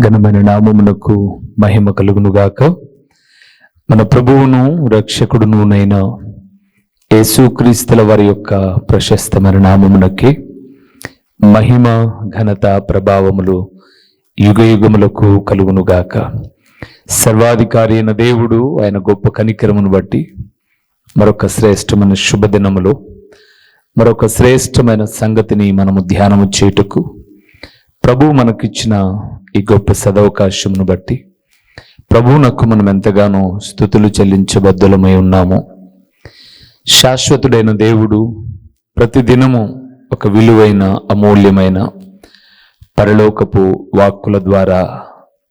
ఘనమైన నామమునకు మహిమ కలుగునుగాక. మన ప్రభువును రక్షకుడును నైన యేసుక్రీస్తుల వారి యొక్క ప్రశస్తమైన నామమునకి మహిమ ఘనత ప్రభావములు యుగ యుగములకు కలుగునుగాక. సర్వాధికారి అయిన దేవుడు ఆయన గొప్ప కనికరమును బట్టి మరొక శ్రేష్టమైన శుభదినములో మరొక శ్రేష్టమైన సంగతిని మనము ధ్యానము చేయుటకు ప్రభు మనకిచ్చిన ఈ గొప్ప సదవకాశమును బట్టి ప్రభువునకు మనం ఎంతగానో స్థుతులు చెల్లించబద్దులమై ఉన్నాము. శాశ్వతుడైన దేవుడు ప్రతిదినము ఒక విలువైన అమూల్యమైన పరలోకపు వాక్కుల ద్వారా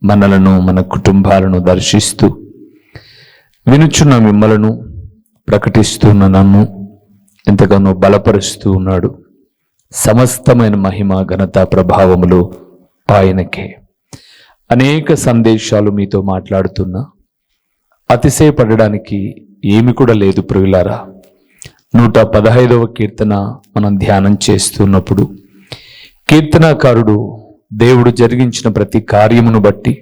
మనలను మన కుటుంబాలను దర్శిస్తూ వినుచున్న మిమ్మలను ప్రకటిస్తున్న నన్ను ఎంతగానో బలపరుస్తూ ఉన్నాడు. సమస్తమైన మహిమ ఘనత ప్రభావములు ఆయనకే. అనేక సందేశాలు మీతో మాట్లాడుతున్నా. అతిశయపడడానికి ఏమి కూడా లేదు ప్రియులారా. నూట పదహైదవ కీర్తన మనం ధ్యానం చేస్తున్నప్పుడు కీర్తనాకారుడు దేవుడు జరిగించిన ప్రతి కార్యమును బట్టి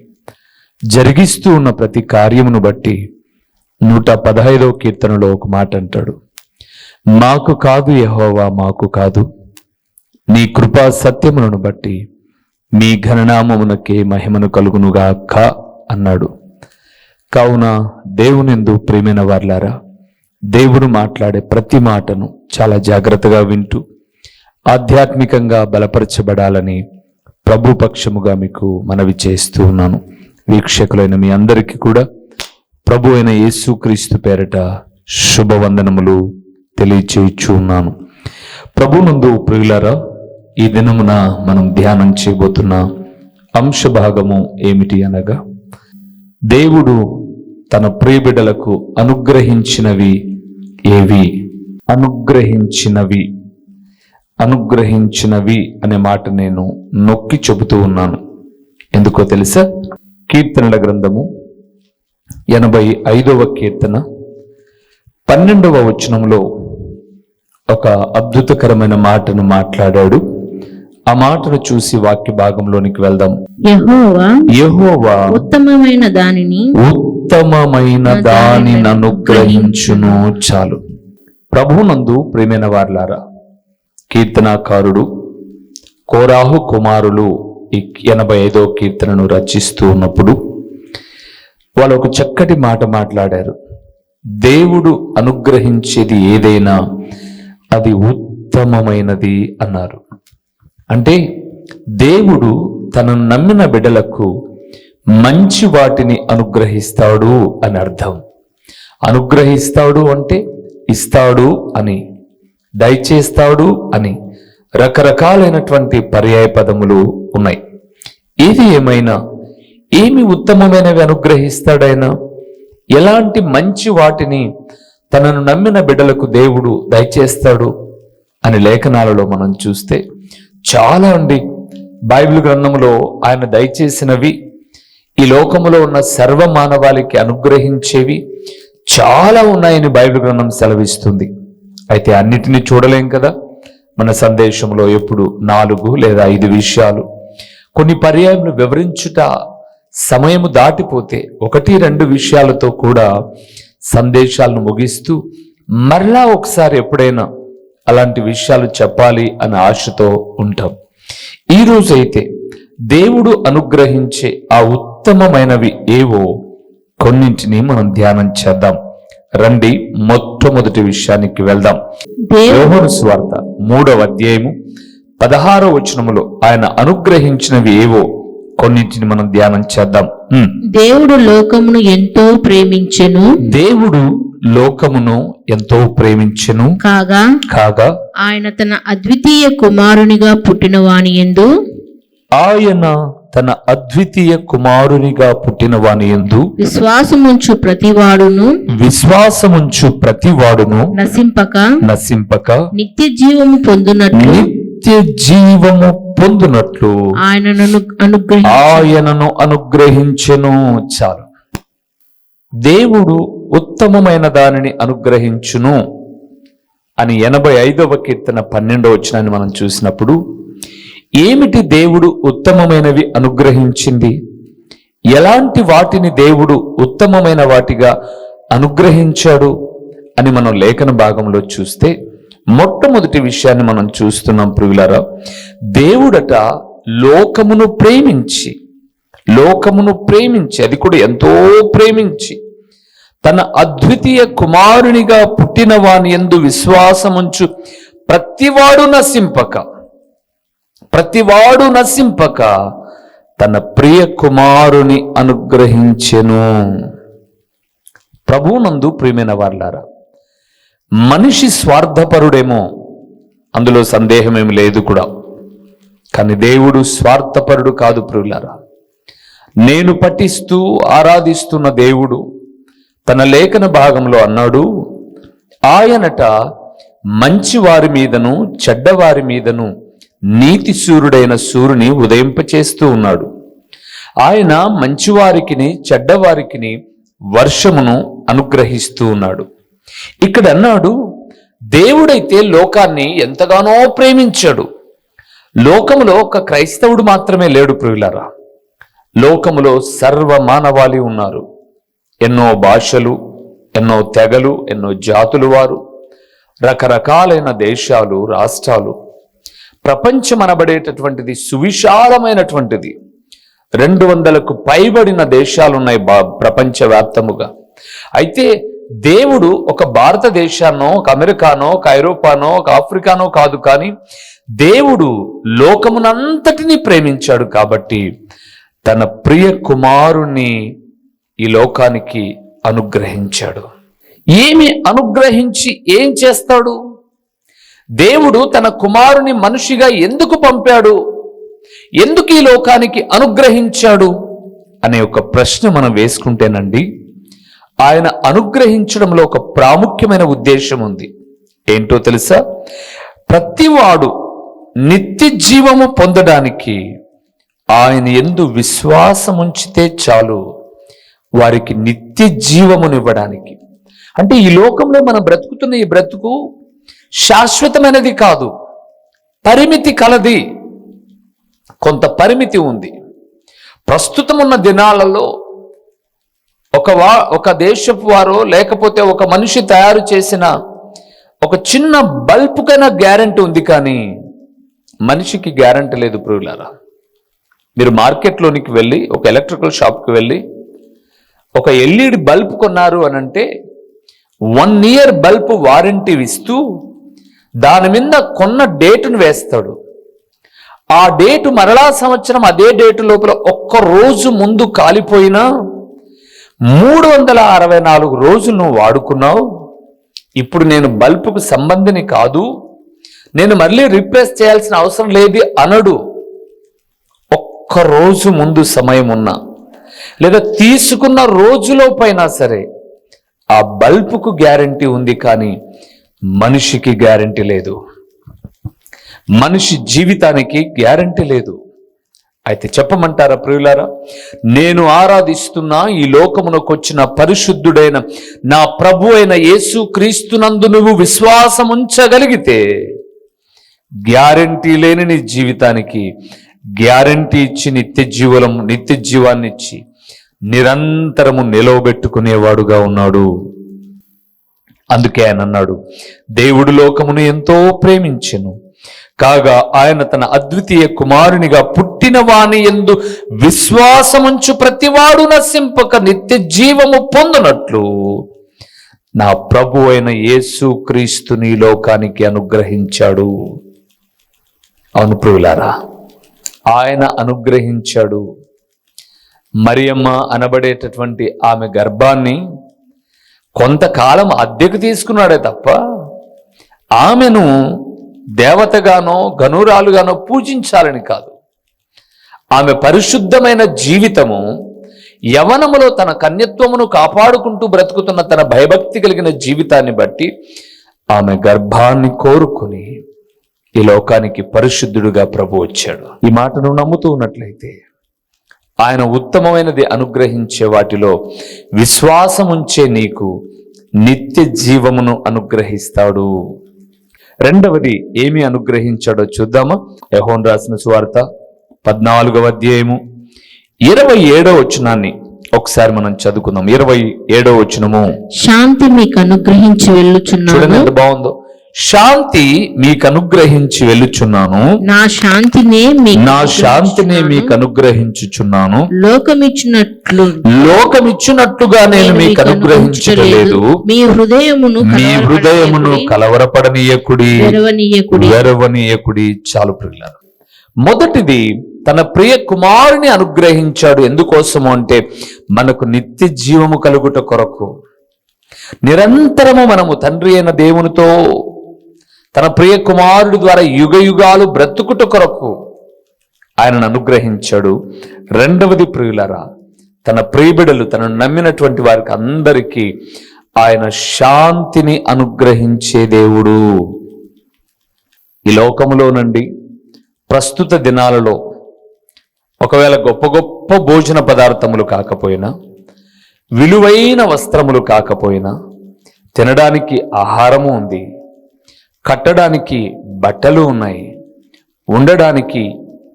జరిగిస్తూ ఉన్న ప్రతి కార్యమును బట్టి నూట పదహైదవ కీర్తనలో ఒక మాట అంటాడు. మాకు కాదు యహోవా మాకు కాదు. నీ కృపా సత్యములను బట్టి మీ ఘననామమునకే మహిమను కలుగునుగాక అన్నాడు. కావున దేవునిందు ప్రేమైన వార్లారా దేవుడు మాట్లాడే ప్రతి మాటను చాలా జాగ్రత్తగా వింటూ ఆధ్యాత్మికంగా బలపరచబడాలని ప్రభు పక్షముగా మీకు మనవి చేస్తూ ఉన్నాను. వీక్షకులైన మీ అందరికీ కూడా ప్రభు అయిన యేసుక్రీస్తు పేరట శుభవందనములు తెలియచేయచ్చు ఉన్నాను. ప్రభునందు ప్రియులారా ఈ దినమున మనం ధ్యానం చేయబోతున్న అంశ భాగము ఏమిటి అనగా దేవుడు తన ప్రియబిడలకు అనుగ్రహించినవి ఏవి? అనుగ్రహించినవి. అనుగ్రహించినవి అనే మాట నేను నొక్కి చెబుతూ ఉన్నాను. ఎందుకో తెలుసా? కీర్తనల గ్రంథము ఎనభై ఐదవ కీర్తన పన్నెండవ వచనంలో ఒక అద్భుతకరమైన మాటను మాట్లాడాడు. ఆ మాటను చూసి వాక్య భాగంలోనికి వెళ్దాం. యెహోవా యెహోవా ఉత్తమమైన దానిని ఉత్తమమైన దానిని అనుగ్రహించును చాలు. ప్రభునందు ప్రేమైన వార్లారా కీర్తనాకారుడు కోరాహు కుమారులు ఈ ఎనభై ఐదో కీర్తనను రచిస్తూ ఉన్నప్పుడు వాళ్ళు ఒక చక్కటి మాట మాట్లాడారు. దేవుడు అనుగ్రహించేది ఏదైనా అది ఉత్తమమైనది అన్నారు. అంటే దేవుడు తనను నమ్మిన బిడ్డలకు మంచి వాటిని అనుగ్రహిస్తాడు అని అర్థం. అనుగ్రహిస్తాడు అంటే ఇస్తాడు అని దయచేస్తాడు అని రకరకాలైనటువంటి పర్యాయ పదములు ఉన్నాయి. ఏది ఏమైనా ఏమి ఉత్తమమైనవి అనుగ్రహిస్తాడైనా ఎలాంటి మంచి వాటిని తనను నమ్మిన బిడ్డలకు దేవుడు దయచేస్తాడు అని లేఖనాలలో మనం చూస్తే చాలా అండి. బైబిల్ గ్రంథంలో ఆయన దయచేసినవి ఈ లోకములో ఉన్న సర్వ మానవాళికి అనుగ్రహించేవి చాలా ఉన్నాయని బైబిల్ గ్రంథం సెలవిస్తుంది. అయితే అన్నిటినీ చూడలేం కదా? మన సందేశంలో ఎప్పుడు నాలుగు లేదా ఐదు విషయాలు. కొన్ని పర్యాయములు వివరించుట సమయము దాటిపోతే ఒకటి రెండు విషయాలతో కూడా సందేశాలను ముగిస్తూ మరలా ఒకసారి ఎప్పుడైనా అలాంటి విషయాలు చెప్పాలి అనే ఆశతో ఉంటాం. ఈ రోజైతే దేవుడు అనుగ్రహించే ఆ ఉత్తమమైనవి ఏవో కొన్నింటిని మనం ధ్యానం చేద్దాం. రండి మొట్టమొదటి విషయానికి వెళ్దాం. దేవు యోహోను స్వార్త మూడవ అధ్యాయము పదహారో వచనములో ఆయన అనుగ్రహించినవి ఏవో కొన్నింటిని మనం ధ్యానం చేద్దాం. దేవుడు లోకమును ఎంతో ప్రేమించెను. దేవుడు లోకమును ఎంతో ప్రేమించెను. కాగా కాగా ఆయన తన అద్వితీయ కుమారునిగా పుట్టిన వాని ఎందు. ఆయన తన అద్వితీయ కుమారునిగా పుట్టిన వాని యందు విశ్వాసముంచు ప్రతివాడును. విశ్వాసముంచు ప్రతివాడును. నశింపక. నశింపక. నిత్య జీవము పొందునట్లు. నిత్య జీవము పొందునట్లు. ఆయనను అనుగ్రహి ఆయనను అనుగ్రహించెను. చాలు. దేవుడు ఉత్తమమైన దానిని అనుగ్రహించును అని ఎనభై ఐదవ కీర్తన పన్నెండవ వచనాన్ని మనం చూసినప్పుడు ఏమిటి దేవుడు ఉత్తమమైనవి అనుగ్రహించింది? ఎలాంటి వాటిని దేవుడు ఉత్తమమైన వాటిగా అనుగ్రహించాడు అని మనం లేఖన భాగంలో చూస్తే మొట్టమొదటి విషయాన్ని మనం చూస్తున్నాం ప్రియులారా దేవుడట లోకమును ప్రేమించి లోకమును ప్రేమించి అది కూడా ఎంతో ప్రేమించి తన అద్వితీయ కుమారునిగా పుట్టిన వాని ఎందు విశ్వాసముంచు ప్రతివాడు నశింపక ప్రతివాడు నశింపక తన ప్రియ కుమారుని అనుగ్రహించెను. ప్రభువునందు ప్రియమైన వాళ్ళారా మనిషి స్వార్థపరుడేమో అందులో సందేహమేమి లేదు కూడా. కానీ దేవుడు స్వార్థపరుడు కాదు ప్రియులారా. నేను పఠిస్తూ ఆరాధిస్తున్న దేవుడు తన లేఖన భాగంలో అన్నాడు ఆయనట మంచి వారి మీదను చెడ్డవారి మీదను నీతి సూర్యుడైన సూర్యుని ఉదయింపచేస్తూ ఉన్నాడు. ఆయన మంచివారికిని చెడ్డవారికిని వర్షమును అనుగ్రహిస్తూ ఉన్నాడు. ఇక్కడ అన్నాడు దేవుడైతే లోకాన్ని ఎంతగానో ప్రేమించాడు. లోకములో ఒక క్రైస్తవుడు మాత్రమే లేడు ప్రియులారా. లోకములో సర్వ మానవాళి ఉన్నారు. ఎన్నో భాషలు ఎన్నో తెగలు ఎన్నో జాతులు వారు రకరకాలైన దేశాలు రాష్ట్రాలు ప్రపంచం అనబడేటటువంటిది సువిశాలమైనటువంటిది రెండు వందలకు పైబడిన దేశాలున్నాయి బా ప్రపంచవ్యాప్తముగా. అయితే దేవుడు ఒక భారతదేశాన్నో ఒక అమెరికానో ఒక ఐరోపానో ఒక ఆఫ్రికానో కాదు కానీ దేవుడు లోకమునంతటిని ప్రేమించాడు కాబట్టి తన ప్రియ కుమారుణ్ణి ఈ లోకానికి అనుగ్రహించాడు. ఏమి అనుగ్రహించి ఏం చేస్తాడు? దేవుడు తన కుమారుని మనిషిగా ఎందుకు పంపాడు? ఎందుకు ఈ లోకానికి అనుగ్రహించాడు? అనే ఒక ప్రశ్న మనం వేసుకుంటేనండి ఆయన అనుగ్రహించడంలో ఒక ప్రాముఖ్యమైన ఉద్దేశం ఉంది. ఏంటో తెలుసా? ప్రతివాడు నిత్య జీవము పొందడానికి ఆయన ఎందు విశ్వాసం ఉంచితే చాలు. వారికి నిత్య జీవమునివ్వడానికి. అంటే ఈ లోకంలో మనం బ్రతుకుతున్న ఈ బ్రతుకు శాశ్వతమైనది కాదు పరిమితి కలది. కొంత పరిమితి ఉంది. ప్రస్తుతం ఉన్న దినాలలో ఒక వా ఒక దేశపు వారో లేకపోతే ఒక మనిషి తయారు చేసిన ఒక చిన్న బల్బుకైనా గ్యారంటీ ఉంది కానీ మనిషికి గ్యారంటీ లేదు ప్రియులారా. మీరు మార్కెట్లోనికి వెళ్ళి ఒక ఎలక్ట్రికల్ షాప్కి వెళ్ళి ఒక ఎల్ఈడి బల్బ్ కొన్నారు అని అంటే వన్ ఇయర్ బల్బ్ వారంటీ ఇస్తూ దాని మీద కొన్న డేటును వేస్తాడు. ఆ డేటు మరలా సంవత్సరం అదే డేటు లోపల ఒక్క రోజు ముందు కాలిపోయినా మూడు వందల అరవై నాలుగు రోజులు నువ్వు వాడుకున్నావు. ఇప్పుడు నేను బల్బుకు సంబంధిని కాదు నేను మళ్ళీ రిప్లేస్ చేయాల్సిన అవసరం లేదు అనడు. ఒక్క రోజు ముందు సమయం ఉన్నా లేదా తీసుకున్న రోజులోపైనా సరే ఆ బల్బుకు గ్యారంటీ ఉంది కానీ మనిషికి గ్యారంటీ లేదు. మనిషి జీవితానికి గ్యారంటీ లేదు. అయితే చెప్పమంటారా ప్రియులారా? నేను ఆరాధిస్తున్న ఈ లోకమునకు వచ్చిన పరిశుద్ధుడైన నా ప్రభు అయిన యేసు క్రీస్తునందు నువ్వు విశ్వాసం ఉంచగలిగితే గ్యారంటీ లేని నీ జీవితానికి గ్యారంటీ ఇచ్చి నిత్య జీవనం నిత్య జీవాన్ని ఇచ్చి నిరంతరము నిలవబెట్టుకునేవాడుగా ఉన్నాడు. అందుకే ఆయన అన్నాడు దేవుడు లోకమును ఎంతో ప్రేమించెను. కాగా ఆయన తన అద్వితీయ కుమారునిగా పుట్టిన వాణి ఎందు విశ్వాసముంచు ప్రతివాడు నశింపక నిత్య జీవము పొందునట్లు. నా ప్రభు అయిన యేసు క్రీస్తుని లోకానికి అనుగ్రహించాడు. అవును ప్రియులారా ఆయన అనుగ్రహించాడు. మరియమ్మ అనబడేటటువంటి ఆమె గర్భాన్ని కొంతకాలం అద్దెకు తీసుకున్నాడే తప్ప ఆమెను దేవతగానో గనురాలుగానో పూజించాలని కాదు. ఆమె పరిశుద్ధమైన జీవితము యవనములో తన కన్యత్వమును కాపాడుకుంటూ బ్రతుకుతున్న తన భయభక్తి కలిగిన జీవితాన్ని బట్టి ఆమె గర్భాన్ని కోరుకుని ఈ లోకానికి పరిశుద్ధుడుగా ప్రభు వచ్చాడు. ఈ మాటను నమ్ముతూ ఉన్నట్లయితే ఆయన ఉత్తమమైనది అనుగ్రహించే వాటిలో విశ్వాసం ఉంచే నీకు నిత్య జీవమును అనుగ్రహిస్తాడు. రెండవది ఏమి అనుగ్రహించాడో చూద్దామా? యహోన్ రాసిన సువార్త పద్నాలుగవ అధ్యాయము ఇరవై ఏడవ వచనాన్ని ఒకసారి మనం చదువుకుందాం. ఇరవై ఏడవ వచనము. శాంతి మీకు అనుగ్రహించి చూడండి వెళ్ళుచున్నాను ఎంత బాగుందో. శాంతి మీకు అనుగ్రహించి వెళ్ళుచున్నాను. నా శాంతినే నా శాంతిని మీకు అనుగ్రహించుచున్నాను లోకమిచ్చినట్లు లోకమిచ్చినట్లుగా నేను మీకు అనుగ్రహించలేదు. మీ హృదయమును మీ హృదయమును కలవరపడనీయకుడి, వెరవనీయకుడి చాలు ప్రియులారు. మొదటిది తన ప్రియ కుమారుని అనుగ్రహించాడు. ఎందుకోసము అంటే మనకు నిత్య జీవము కలుగుట కొరకు. నిరంతరము మనము తండ్రి అయిన దేవునితో తన ప్రియ కుమారుడి ద్వారా యుగ యుగాలు బ్రతుకుట కొరకు ఆయనను అనుగ్రహించాడు. రెండవది ప్రియులరా తన ప్రియబిడలు తనను నమ్మినటువంటి వారికి అందరికీ ఆయన శాంతిని అనుగ్రహించే దేవుడు. ఈ లోకములో నుండి ప్రస్తుత దినాలలో ఒకవేళ గొప్ప గొప్ప భోజన పదార్థములు కాకపోయినా విలువైన వస్త్రములు కాకపోయినా తినడానికి ఆహారము ఉంది. కట్టడానికి బట్టలు ఉన్నాయి ఉండడానికి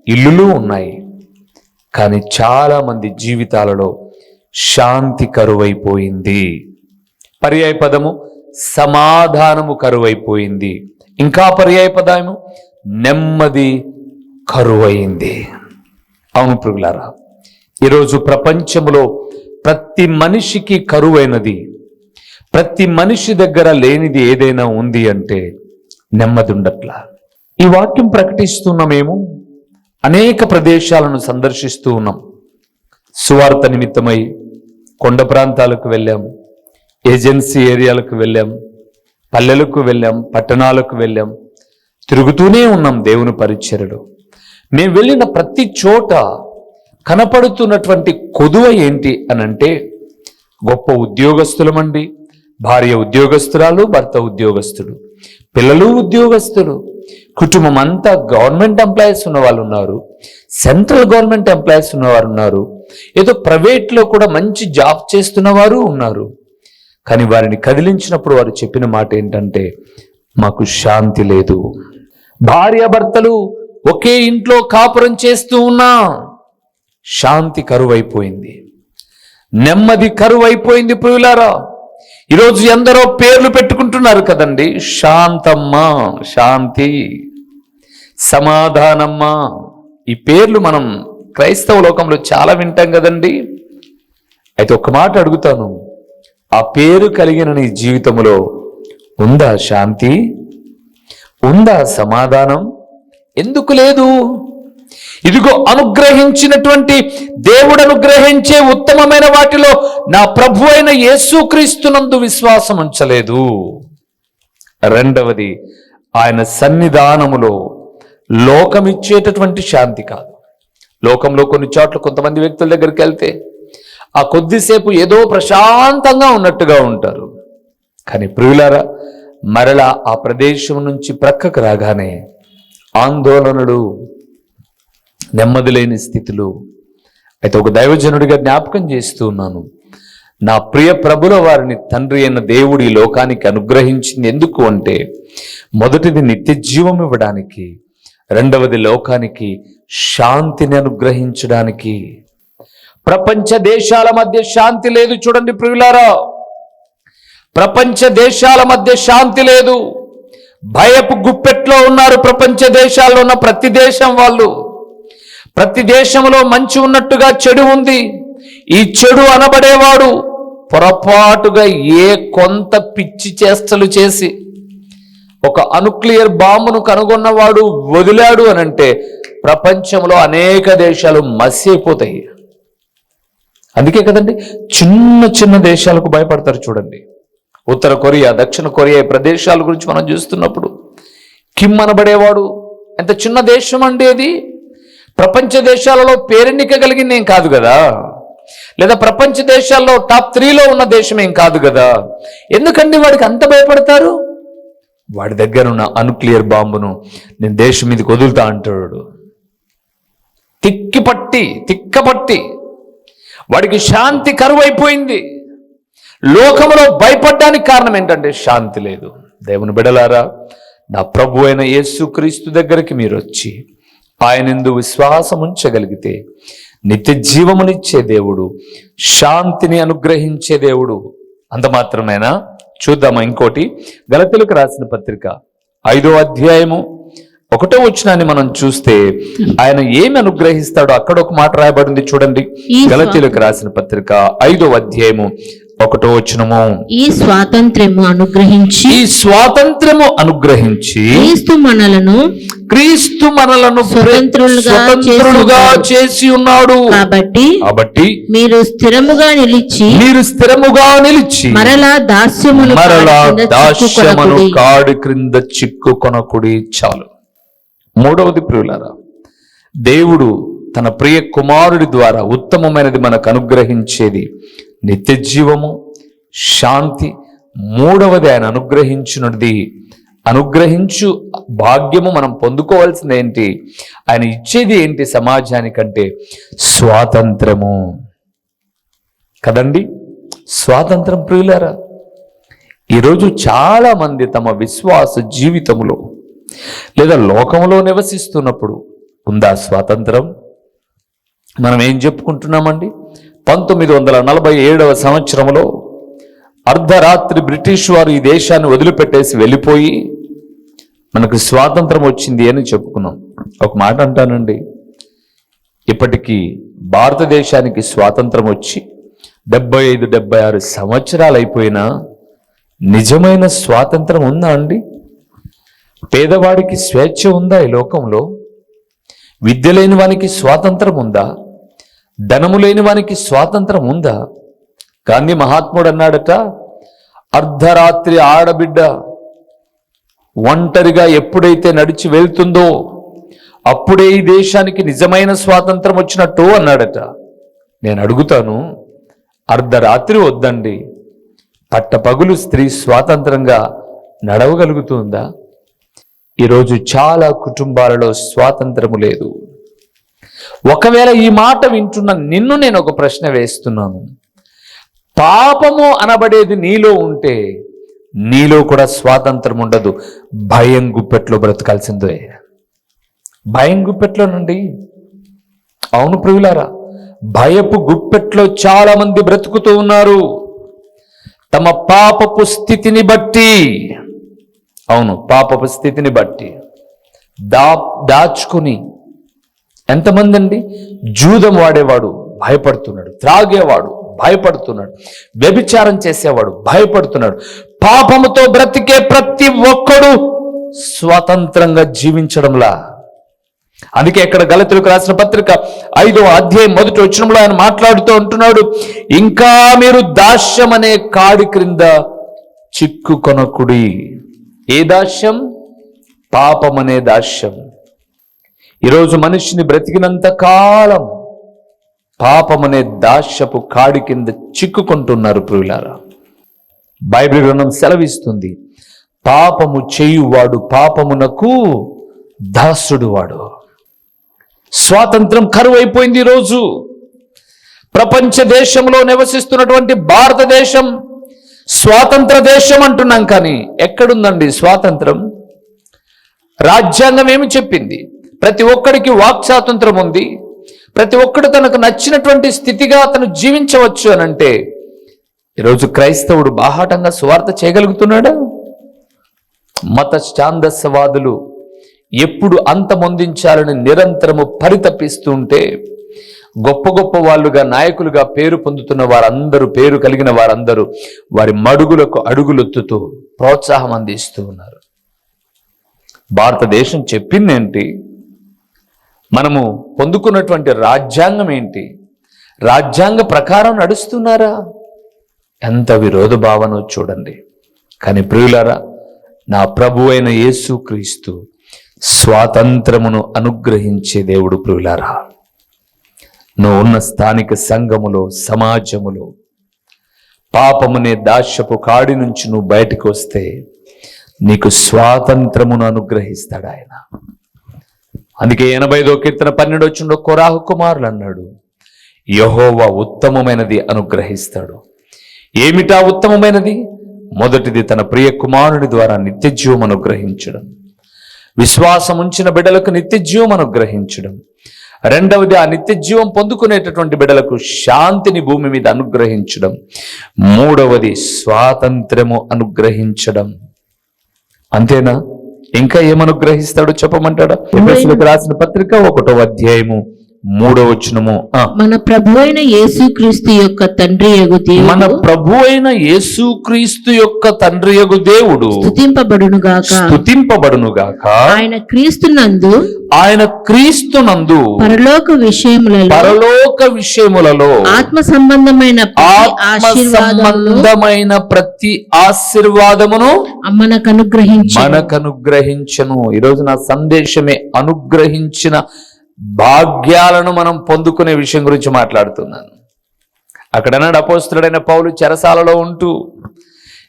ఇల్లులు ఉన్నాయి. కానీ చాలామంది జీవితాలలో శాంతి కరువైపోయింది. పర్యాయ పదము సమాధానము కరువైపోయింది. ఇంకా పర్యాయ పదము నెమ్మది కరువైంది. అవును ప్రుగులారా ఈరోజు ప్రపంచంలో ప్రతి మనిషికి కరువైనది. ప్రతి మనిషి దగ్గర లేనిది ఏదైనా ఉంది అంటే నెమ్మది ఉండట్లా ఈ వాక్యం ప్రకటిస్తున్న మేము అనేక ప్రదేశాలను సందర్శిస్తూ ఉన్నాం. సువార్త నిమిత్తమై కొండ ప్రాంతాలకు వెళ్ళాం. ఏజెన్సీ ఏరియాలకు వెళ్ళాం. పల్లెలకు వెళ్ళాం. పట్టణాలకు వెళ్ళాం. తిరుగుతూనే ఉన్నాం దేవుని పరిచర్యలో. మేము వెళ్ళిన ప్రతి చోట కనపడుతున్నటువంటి కొదువ ఏంటి అనంటే గొప్ప ఉద్యోగస్తులమండి భార్య ఉద్యోగస్తురాలు భర్త ఉద్యోగస్తుడు పిల్లలు ఉద్యోగస్తులు కుటుంబం అంతా గవర్నమెంట్ ఎంప్లాయీస్ ఉన్న వాళ్ళు ఉన్నారు సెంట్రల్ గవర్నమెంట్ ఎంప్లాయీస్ ఉన్నవారు ఉన్నారు ఏదో ప్రైవేట్లో కూడా మంచి జాబ్ చేస్తున్న వారు ఉన్నారు. కానీ వారిని కదిలించినప్పుడు వారు చెప్పిన మాట ఏంటంటే మాకు శాంతి లేదు. భార్యాభర్తలు ఒకే ఇంట్లో కాపురం చేస్తూ ఉన్నా శాంతి కరువైపోయింది. నెమ్మది కరువైపోయింది ప్రియులారా. ఈరోజు ఎందరో పేర్లు పెట్టుకుంటున్నారు కదండి. శాంతమ్మ శాంతి సమాధానమ్మ. ఈ పేర్లు మనం క్రైస్తవ లోకంలో చాలా వింటాం కదండి. అయితే ఒక మాట అడుగుతాను. ఆ పేరు కలిగిన నీ జీవితంలో ఉందా శాంతి? ఉందా సమాధానం? ఎందుకు లేదు? ఇదిగో అనుగ్రహించినటువంటి దేవుడు అనుగ్రహించే ఉత్తమమైన వాటిలో నా ప్రభు అయిన యేసుక్రీస్తునందు విశ్వాసం ఉంచలేదు. రెండవది ఆయన సన్నిధానములో లోకమిచ్చేటటువంటి శాంతి కాదు. లోకంలో కొన్ని చోట్ల కొంతమంది వ్యక్తుల దగ్గరికి వెళ్తే ఆ కొద్దిసేపు ఏదో ప్రశాంతంగా ఉన్నట్టుగా ఉంటారు. కానీ ప్రియులారా మరలా ఆ ప్రదేశం నుంచి ప్రక్కకు రాగానే ఆందోళనలు నెమ్మది లేని స్థితిలో అయితే ఒక దైవజనుడిగా జ్ఞాపకం చేస్తూ ఉన్నాను. నా ప్రియ ప్రభుల వారిని తండ్రి అయిన దేవుడు ఈ లోకానికి అనుగ్రహించింది ఎందుకు అంటే మొదటిది నిత్య జీవం ఇవ్వడానికి రెండవది లోకానికి శాంతిని అనుగ్రహించడానికి. ప్రపంచ దేశాల మధ్య శాంతి లేదు చూడండి ప్రియులారా. ప్రపంచ దేశాల మధ్య శాంతి లేదు. భయపు గుప్పెట్లో ఉన్నారు ప్రపంచ దేశాల్లో ఉన్న ప్రతి దేశం వాళ్ళు. ప్రతి దేశంలో మంచి ఉన్నట్టుగా చెడు ఉంది. ఈ చెడు అనబడేవాడు పొరపాటుగా ఏ కొంత పిచ్చి చేష్టలు చేసి ఒక అనుక్లియర్ బాంబును కనుగొన్నవాడు వదిలాడు అని అంటే ప్రపంచంలో అనేక దేశాలు మసి అందుకే కదండి చిన్న చిన్న దేశాలకు భయపడతారు చూడండి. ఉత్తర కొరియా దక్షిణ కొరియా ప్రదేశాల గురించి మనం చూస్తున్నప్పుడు కిమ్ అనబడేవాడు. ఎంత చిన్న దేశం అండి అది? ప్రపంచ దేశాలలో పేరెన్నిక కలిగింది ఏం కాదు కదా? లేదా ప్రపంచ దేశాల్లో టాప్ త్రీలో ఉన్న దేశం ఏం కాదు కదా? ఎందుకండి వాడికి అంత భయపడతారు? వాడి దగ్గర ఉన్న అన్క్లియర్ బాంబును నేను దేశం మీదకి వదులుతా అంటాడు. తిక్కిపట్టి తిక్కపట్టి. వాడికి శాంతి కరువైపోయింది. లోకంలో భయపడ్డానికి కారణం ఏంటంటే శాంతి లేదు. దేవుని బిడలారా నా ప్రభు అయిన యేసుక్రీస్తు దగ్గరికి మీరు వచ్చి ఆయనందు విశ్వాసం ఉంచగలిగితే నిత్య జీవమునిచ్చే దేవుడు శాంతిని అనుగ్రహించే దేవుడు. అంత మాత్రమేనా చూద్దామా ఇంకోటి. గలతులకు రాసిన పత్రిక ఐదో అధ్యాయము ఒకటో వచనాన్ని మనం చూస్తే ఆయన ఏమి అనుగ్రహిస్తాడో అక్కడ ఒక మాట రాయబడింది చూడండి. గలతీలకు రాసిన పత్రిక ఐదో అధ్యాయము ఒకటో వచనము. ఈ స్వాతంత్ర్యము అనుగ్రహించి ఈ స్వాతంత్రము అనుగ్రహించి క్రీస్తు మనలను క్రీస్తు మనలను స్వతంత్రులుగా చేసి ఉన్నాడు. కాబట్టి కాబట్టి మీరు స్థిరముగా నిలిచి మీరు స్థిరముగా నిలిచి మరలా దాస్యమును మరలా దాస్యమను. కాడి క్రింద చిక్కుకొనకుడి చాలు. మూడవది ప్రియులారా దేవుడు తన ప్రియ కుమారుడి ద్వారా ఉత్తమమైనది మనకు అనుగ్రహించేది నిత్య జీవము శాంతి. మూడవది ఆయన అనుగ్రహించినది అనుగ్రహించు భాగ్యము మనం పొందుకోవాల్సింది ఏంటి? ఆయన ఇచ్చేది ఏంటి సమాజానికంటే స్వాతంత్రము. కదండి? స్వాతంత్రం ప్రియులారా ఈరోజు చాలామంది తమ విశ్వాస జీవితంలో లేదా లోకంలో నివసిస్తున్నప్పుడు ఉందా స్వాతంత్రం? మనం ఏం చెప్పుకుంటున్నామండి? పంతొమ్మిది వందల నలభై ఏడవ సంవత్సరంలో అర్ధరాత్రి బ్రిటిష్ వారు ఈ దేశాన్ని వదిలిపెట్టేసి వెళ్ళిపోయి మనకు స్వాతంత్రం వచ్చింది అని చెప్పుకున్నాం. ఒక మాట అంటానండి. ఇప్పటికీ భారతదేశానికి స్వాతంత్రం వచ్చి డెబ్బై ఐదు డెబ్బై ఆరు సంవత్సరాలు అయిపోయినా నిజమైన స్వాతంత్రం ఉందా అండి? పేదవాడికి స్వేచ్ఛ ఉందా ఈ లోకంలో? విద్య లేని వానికి స్వాతంత్రం ఉందా? ధనము లేని వానికి స్వాతంత్రం ఉందా? గాంధీ మహాత్ముడు అన్నాడట అర్ధరాత్రి ఆడబిడ్డ ఒంటరిగా ఎప్పుడైతే నడిచి వెళ్తుందో అప్పుడే ఈ దేశానికి నిజమైన స్వాతంత్రం వచ్చినట్టు అన్నాడట. నేను అడుగుతాను అర్ధరాత్రి వద్దండి. పట్టపగులు స్త్రీ స్వాతంత్రంగా నడవగలుగుతుందా? ఈరోజు చాలా కుటుంబాలలో స్వాతంత్రము లేదు. ఒకవేళ ఈ మాట వింటున్న నిన్ను నేను ఒక ప్రశ్న వేస్తున్నాను. పాపము అనబడేది నీలో ఉంటే నీలో కూడా స్వాతంత్రం ఉండదు. భయం గుప్పెట్లో బ్రతకాల్సిందే. భయం గుప్పెట్లో నుండి? అవును ప్రియులారా భయపు గుప్పెట్లో చాలా మంది బ్రతుకుతూ ఉన్నారు. తమ పాపపు స్థితిని బట్టి అవును పాపపు స్థితిని బట్టి దా దాచుకుని ఎంతమంది అండి జూదం వాడేవాడు భయపడుతున్నాడు త్రాగేవాడు భయపడుతున్నాడు వ్యభిచారం చేసేవాడు భయపడుతున్నాడు. పాపముతో బ్రతికే ప్రతి ఒక్కడు స్వతంత్రంగా జీవించడంలా. అందుకే ఇక్కడ గలతులకు రాసిన పత్రిక ఐదో అధ్యాయం మొదటి వచ్చినప్పుడు ఆయన మాట్లాడుతూ ఉంటున్నాడు ఇంకా మీరు దాస్యం అనే కాడి క్రింద చిక్కుకొనకుడి ఏ దాస్యం? పాపం అనే దాస్యం. ఈరోజు మనిషిని బ్రతికినంత కాలం పాపం అనే దాస్యపు కాడి కింద చిక్కుకుంటున్నారు ప్రియులారా. బైబిల్ గ్రంథం సెలవిస్తుంది పాపము చేయువాడు పాపమునకు దాసుడు వాడు స్వాతంత్రం కరువు అయిపోయింది ఈరోజు. ప్రపంచ దేశంలో నివసిస్తున్నటువంటి భారతదేశం స్వాతంత్ర దేశం అంటున్నాం కానీ ఎక్కడుందండి స్వాతంత్రం? రాజ్యాంగం ఏమి చెప్పింది? ప్రతి ఒక్కడికి వాక్ స్వాతంత్రం ఉంది. ప్రతి ఒక్కడు తనకు నచ్చినటువంటి స్థితిగా అతను జీవించవచ్చు అని అంటే ఈరోజు క్రైస్తవుడు బాహాటంగా సువార్త చేయగలుగుతున్నాడా? మత ఛాందస్సవాదులు ఎప్పుడు అంతమొందించాలని నిరంతరము పరితపిస్తుంటే గొప్ప గొప్ప వాళ్ళుగా నాయకులుగా పేరు పొందుతున్న వారందరూ పేరు కలిగిన వారందరూ వారి మడుగులకు అడుగులొత్తుతూ ప్రోత్సాహం అందిస్తూ ఉన్నారు. భారతదేశం చెప్పిందేంటి? మనము పొందుకున్నటువంటి రాజ్యాంగం ఏంటి? రాజ్యాంగ ప్రకారం నడుస్తున్నారా? ఎంత విరోధ భావనో చూడండి. కానీ ప్రియులారా నా ప్రభు అయిన యేసు క్రీస్తు స్వాతంత్రమును అనుగ్రహించే దేవుడు ప్రియులారా. నువ్వు ఉన్న స్థానిక సంఘములో సమాజములో పాపమునే దాస్యపు కాడి నుంచి నువ్వు బయటకు వస్తే నీకు స్వాతంత్రమును అనుగ్రహిస్తాడు ఆయన. అందుకే ఎనభైదో కీర్తన పన్నెండు వచ్చిండో కొరాహు కుమారులు అన్నాడు యహోవా ఉత్తమమైనది అనుగ్రహిస్తాడు. ఏమిటా ఉత్తమమైనది? మొదటిది తన ప్రియ కుమారుని ద్వారా నిత్య జీవం అనుగ్రహించడం. విశ్వాసం ఉంచిన బిడ్డలకు నిత్య జీవం అనుగ్రహించడం. రెండవది ఆ నిత్య జీవం పొందుకునేటటువంటి బిడలకు శాంతిని భూమి మీద అనుగ్రహించడం. మూడవది స్వాతంత్రము అనుగ్రహించడం. అంతేనా? ఇంకా ఏమనుగ్రహిస్తాడు చెప్పమంటాడా? రాసిన పత్రిక ఒకటో అధ్యాయము. మూడో వచనము. ఆ. మన ప్రభు అయిన యేసుక్రీస్తు యొక్క తండ్రి యగు మన ప్రభు అయిన యేసుక్రీస్తు యొక్క తండ్రి యగు దేవుడు స్తుతింపబడునుగాక స్తుతింపబడునుగాక ఆయన క్రీస్తునందు ఆయన క్రీస్తునందు పరలోక విషయములలో పరలోక విషయములలో ఆత్మ సంబంధమైన ఆత్మ సంబంధమైన ప్రతి ఆశీర్వాదమును మనకు అనుగ్రహించి మనకు అనుగ్రహించను ఈరోజు నా సందేశమే అనుగ్రహించిన భాగ్యాలను మనం పొందుకునే విషయం గురించి మాట్లాడుతున్నాను. అక్కడన్నాడు అపోస్తుడైన పౌలు చెరసాలలో ఉంటూ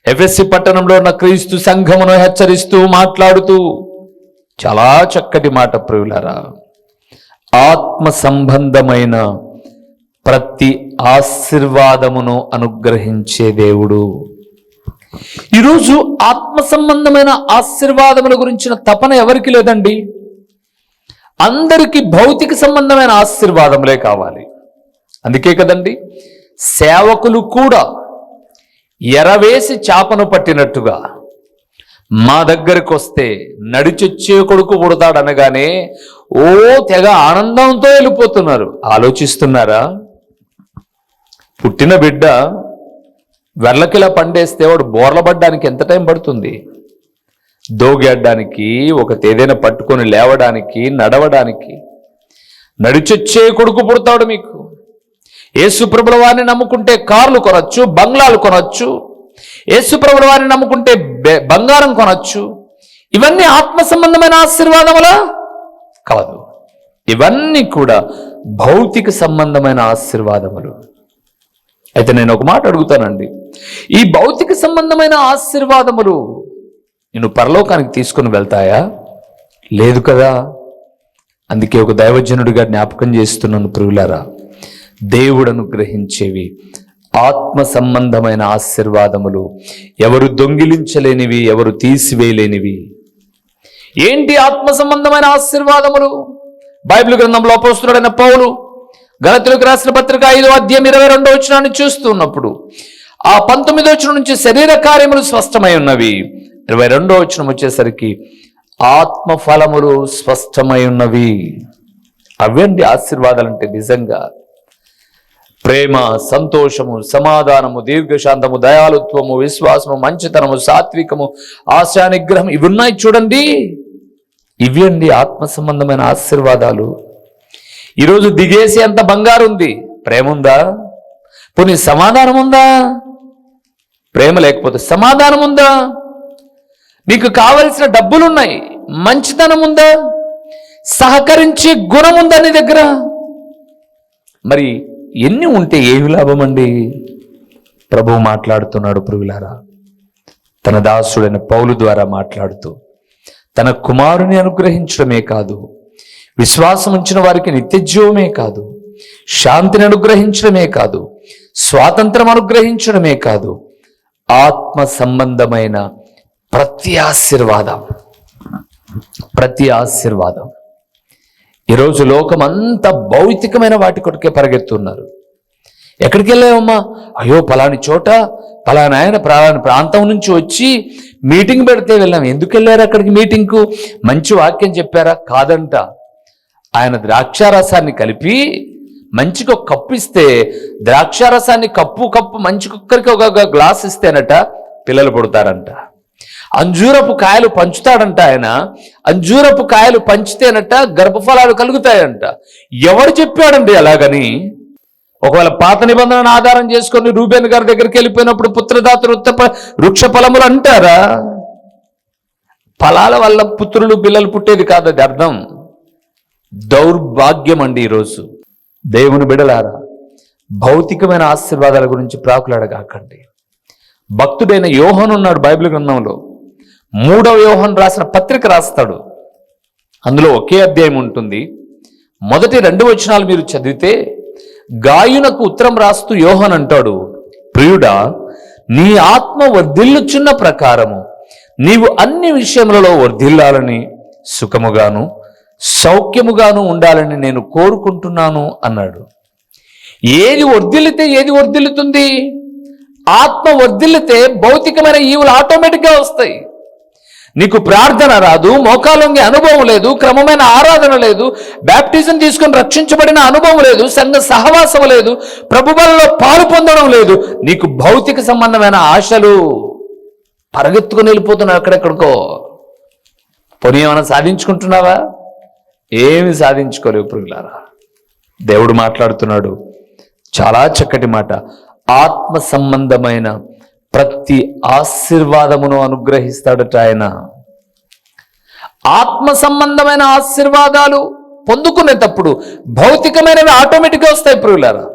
ఎఫ్ఎస్సి పట్టణంలో ఉన్న క్రీస్తు సంఘమును హెచ్చరిస్తూ మాట్లాడుతూ చాలా చక్కటి మాట ప్రియులరా. ఆత్మ సంబంధమైన ప్రతి ఆశీర్వాదమును అనుగ్రహించే దేవుడు. ఈరోజు ఆత్మ సంబంధమైన ఆశీర్వాదముల గురించిన తపన ఎవరికి లేదండి? అందరికీ భౌతిక సంబంధమైన ఆశీర్వాదములే కావాలి. అందుకే కదండి సేవకులు కూడా ఎరవేసి చేపను పట్టినట్టుగా మా దగ్గరకు వస్తే నడిచొచ్చే కొడుకు పుడతాడనగానే ఓ తెగ ఆనందంతో వెళ్ళిపోతున్నారు. ఆలోచిస్తున్నారా? పుట్టిన బిడ్డ వెర్లకిలా పండేస్తే వాడు బోర్లబడ్డానికి ఎంత టైం పడుతుంది? దోగేయడానికి ఒక తేదైన పట్టుకొని లేవడానికి నడవడానికి. నడిచొచ్చే కొడుకు పుడతాడు మీకు. ఏసుప్రభుల వారిని నమ్ముకుంటే కార్లు కొనొచ్చు బంగ్లాలు కొనొచ్చు. ఏసుప్రభుల వారిని నమ్ముకుంటే బె- బంగారం కొనొచ్చు. ఇవన్నీ ఆత్మ సంబంధమైన ఆశీర్వాదములా? కాదు. ఇవన్నీ కూడా భౌతిక సంబంధమైన ఆశీర్వాదములు. అయితే నేను ఒక మాట అడుగుతానండి. ఈ భౌతిక సంబంధమైన ఆశీర్వాదములు నేను పరలోకానికి తీసుకుని వెళ్తాయా? లేదు కదా. అందుకే ఒక దైవజనుడిగా జ్ఞాపకం చేస్తున్నాను ప్రియులారా. దేవుడు అనుగ్రహించేవి ఆత్మ సంబంధమైన ఆశీర్వాదములు ఎవరు దొంగిలించలేనివి ఎవరు తీసివేయలేనివి. ఏంటి ఆత్మ సంబంధమైన ఆశీర్వాదములు? బైబిల్ గ్రంథంలో అపోస్తుడైన పౌలు గలతులకు రాసిన పత్రిక ఐదో అధ్యాయం ఇరవై రెండో వచ్చినాన్ని చూస్తున్నప్పుడు ఆ పంతొమ్మిదో వచ్చిన నుంచి శరీర కార్యములు స్పష్టమై ఉన్నవి. ఇరవై రెండో వచనం వచ్చేసరికి ఆత్మఫలములు స్పష్టమై ఉన్నవి అవండి ఆశీర్వాదాలంటే నిజంగా ప్రేమ సంతోషము సమాధానము దీర్ఘశాంతము దయాలుత్వము విశ్వాసము మంచితనము సాత్వికము ఆశానిగ్రహం ఇవి ఉన్నాయి చూడండి. ఇవి అండి ఆత్మ సంబంధమైన ఆశీర్వాదాలు. ఈరోజు దిగేసి అంత బంగారు ఉంది. ప్రేమ ఉందా? పోనీ సమాధానం ఉందా? ప్రేమ లేకపోతే సమాధానం ఉందా? నీకు కావలసిన డబ్బులున్నాయి. మంచితనం ఉందా? సహకరించే గుణం ఉందా నీ దగ్గర? మరి ఎన్ని ఉంటే ఏమి లాభం అండి ప్రభువు మాట్లాడుతున్నాడు పురుగులారా తన దాసుడైన పౌలు ద్వారా మాట్లాడుతూ తన కుమారుని అనుగ్రహించడమే కాదు విశ్వాసం ఉంచిన వారికి నిత్యజీవమే కాదు శాంతిని అనుగ్రహించడమే కాదు స్వాతంత్రం అనుగ్రహించడమే కాదు ఆత్మ సంబంధమైన ప్రతి ఆశీర్వాదం ప్రతి ఆశీర్వాదం ఈరోజు లోకం అంతా భౌతికమైన వాటి కొరకే పరిగెత్తున్నారు. ఎక్కడికి వెళ్ళావమ్మా? అయ్యో పలాని చోట పలానా ఆయన పలాని ప్రాంతం నుంచి వచ్చి మీటింగ్ పెడితే వెళ్ళాం. ఎందుకు వెళ్ళారు అక్కడికి మీటింగ్కు? మంచి వాక్యం చెప్పారా? కాదంట. ఆయన ద్రాక్షారసాన్ని కలిపి మంచికి ఒక కప్పు ఇస్తే ద్రాక్షారసాన్ని కప్పు కప్పు మంచికొక్కరికి ఒక గ్లాస్ ఇస్తేనట పిల్లలు పుడతారంట. అంజూరపు కాయలు పంచుతాడంట ఆయన. అంజూరపు కాయలు పంచితేనట గర్భఫలాలు కలుగుతాయంట. ఎవడు చెప్పాడండి అలాగని? ఒకవేళ పాత నిబంధనను ఆధారం చేసుకొని రూబేన్ గారి దగ్గరికి వెళ్ళిపోయినప్పుడు పుత్రదాతలు ఉత్త వృక్ష ఫలములు అంటారా? ఫలాల వల్ల పుత్రులు పిల్లలు పుట్టేది కాదు అది అర్థం. దౌర్భాగ్యం అండి ఈరోజు దేవుని బిడలారా భౌతికమైన ఆశీర్వాదాల గురించి ప్రాకులాడగాకండి. భక్తుడైన యోహన్ ఉన్నాడు బైబిల్ గ్రంథంలో. మూడవ వ్యూహం రాసిన పత్రిక రాస్తాడు. అందులో ఒకే అధ్యాయం ఉంటుంది. మొదటి రెండు వచనాలు మీరు చదివితే గాయునకు ఉత్తరం రాస్తూ యోహన్ అంటాడు ప్రియుడా నీ ఆత్మ వర్ధిల్లుచున్న ప్రకారము నీవు అన్ని విషయములలో వర్ధిల్లాలని సుఖముగాను సౌఖ్యముగాను ఉండాలని నేను కోరుకుంటున్నాను అన్నాడు. ఏది వర్ధిల్లితే ఏది వర్ధిల్లుతుంది? ఆత్మ వర్ధిల్లితే భౌతికమైన ఈవులు ఆటోమేటిక్గా వస్తాయి. నీకు ప్రార్థన రాదు మోకాలొంగి అనుభవం లేదు క్రమమైన ఆరాధన లేదు బ్యాప్టిజం తీసుకొని రక్షించబడిన అనుభవం లేదు సంఘ సహవాసం లేదు ప్రభుబలలో పాలు పొందడం లేదు నీకు భౌతిక సంబంధమైన ఆశలు పరగెత్తుకుని వెళ్ళిపోతున్నావు ఎక్కడెక్కడికో. పొని ఏమైనా సాధించుకుంటున్నావా? ఏమి సాధించుకోలేవు పురుగులారా దేవుడు మాట్లాడుతున్నాడు. చాలా చక్కటి మాట. ఆత్మ సంబంధమైన ప్రతి ఆశీర్వాదమును అనుగ్రహిస్తాడట ఆయన. ఆత్మ సంబంధమైన ఆశీర్వాదాలు పొందుకునేటప్పుడు భౌతికమైనవి ఆటోమేటిక్గా వస్తాయి ప్రియులారా.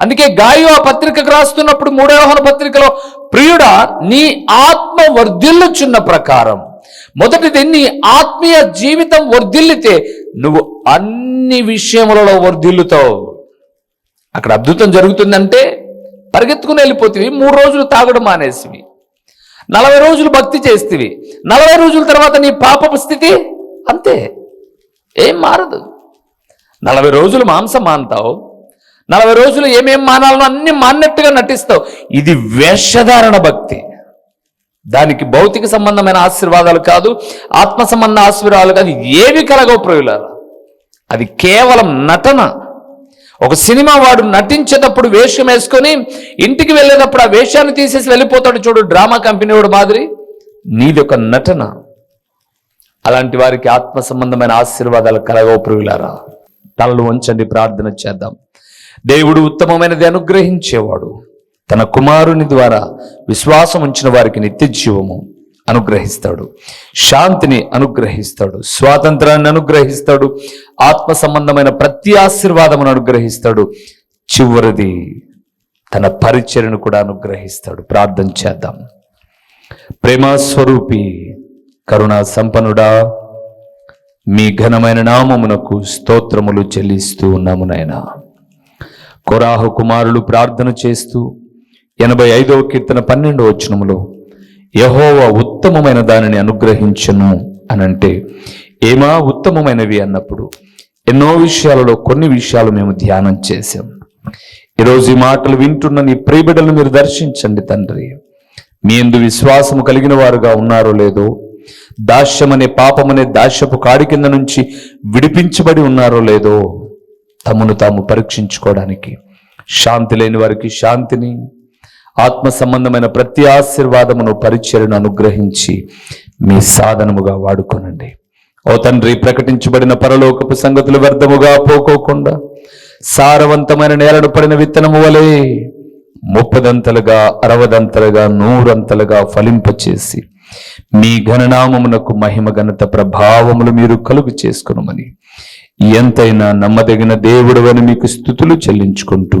అందుకే గాయు ఆ పత్రికకు రాస్తున్నప్పుడు మూడవ పత్రికలో ప్రియుడా నీ ఆత్మ వర్ధిల్లుచున్న ప్రకారం. మొదటిది నీ ఆత్మీయ జీవితం వర్ధిల్లితే నువ్వు అన్ని విషయములలో వర్ధిల్లుతావు. అక్కడ అద్భుతం జరుగుతుందంటే పరిగెత్తుకుని వెళ్ళిపోతివి మూడు రోజులు తాగడం మానేసివి. నలభై రోజులు భక్తి చేస్తేవి. నలభై రోజుల తర్వాత నీ పాపపు స్థితి అంతే. ఏం మారదు. నలభై రోజులు మాంసం మానతావు నలభై రోజులు ఏమేం మానాలనో అన్ని మాన్నట్టుగా నటిస్తావు. ఇది వేషధారణ భక్తి. దానికి భౌతిక సంబంధమైన ఆశీర్వాదాలు కాదు ఆత్మ సంబంధ ఆశీర్వాదాలు కాదు ఏవి కలగవు ప్రయులారా. అది కేవలం నటన ఒక సినిమా వాడు నటించేటప్పుడు వేషం వేసుకొని ఇంటికి వెళ్ళేటప్పుడు ఆ వేషాన్ని తీసేసి వెళ్ళిపోతాడు చూడు డ్రామా కంపెనీ వాడు మాదిరి. నీది ఒక నటన. అలాంటి వారికి ఆత్మ సంబంధమైన ఆశీర్వాదాలు కలగవు ప్రియులారా. తలలు వంచండి ప్రార్థన చేద్దాం. దేవుడు ఉత్తమమైనది అనుగ్రహించేవాడు. తన కుమారుని ద్వారా విశ్వాసం ఉంచిన వారికి నిత్య జీవము. అనుగ్రహిస్తాడు. శాంతిని అనుగ్రహిస్తాడు. స్వాతంత్రాన్ని అనుగ్రహిస్తాడు. ఆత్మ సంబంధమైన ప్రతి ఆశీర్వాదమును అనుగ్రహిస్తాడు. చివరిది తన పరిచయను కూడా అనుగ్రహిస్తాడు. ప్రార్థన చేద్దాం. ప్రేమస్వరూపి కరుణా సంపన్నుడా మీ ఘనమైన నామమునకు స్తోత్రములు చెల్లిస్తూ ఉన్నాము కురాహు కొరాహు కుమారులు ప్రార్థన చేస్తూ ఎనభై ఐదవ కీర్తన పన్నెండవ వచనములో యహోవ ఉత్తమమైన దానిని అనుగ్రహించను అనంటే ఏమా ఉత్తమమైనవి అన్నప్పుడు ఎన్నో విషయాలలో కొన్ని విషయాలు మేము ధ్యానం చేశాం. ఈరోజు ఈ మాటలు వింటున్న నీ ప్రియబిడలు మీరు దర్శించండి తండ్రి. మీ ఎందు విశ్వాసము కలిగిన వారుగా ఉన్నారో లేదో దాస్యమనే పాపమనే దాస్యపు కాడి కింద నుంచి విడిపించబడి ఉన్నారో లేదో తమను తాము పరీక్షించుకోవడానికి శాంతి లేని వారికి శాంతిని ఆత్మ సంబంధమైన ప్రతి ఆశీర్వాదమును పరిచయను అనుగ్రహించి మీ సాధనముగా వాడుకోనండి. ఓ తండ్రి ప్రకటించబడిన పరలోకపు సంగతులు వ్యర్థముగా పోకోకుండా సారవంతమైన నేలను పడిన విత్తనము వలె ముప్పదంతలుగా అరవదంతలుగా నూరంతలుగా ఫలింపచేసి మీ ఘననామమునకు మహిమ ఘనత ప్రభావములు మీరు కలుగు చేసుకునమని ఎంతైనా నమ్మదగిన దేవుడు అని మీకు స్థుతులు చెల్లించుకుంటూ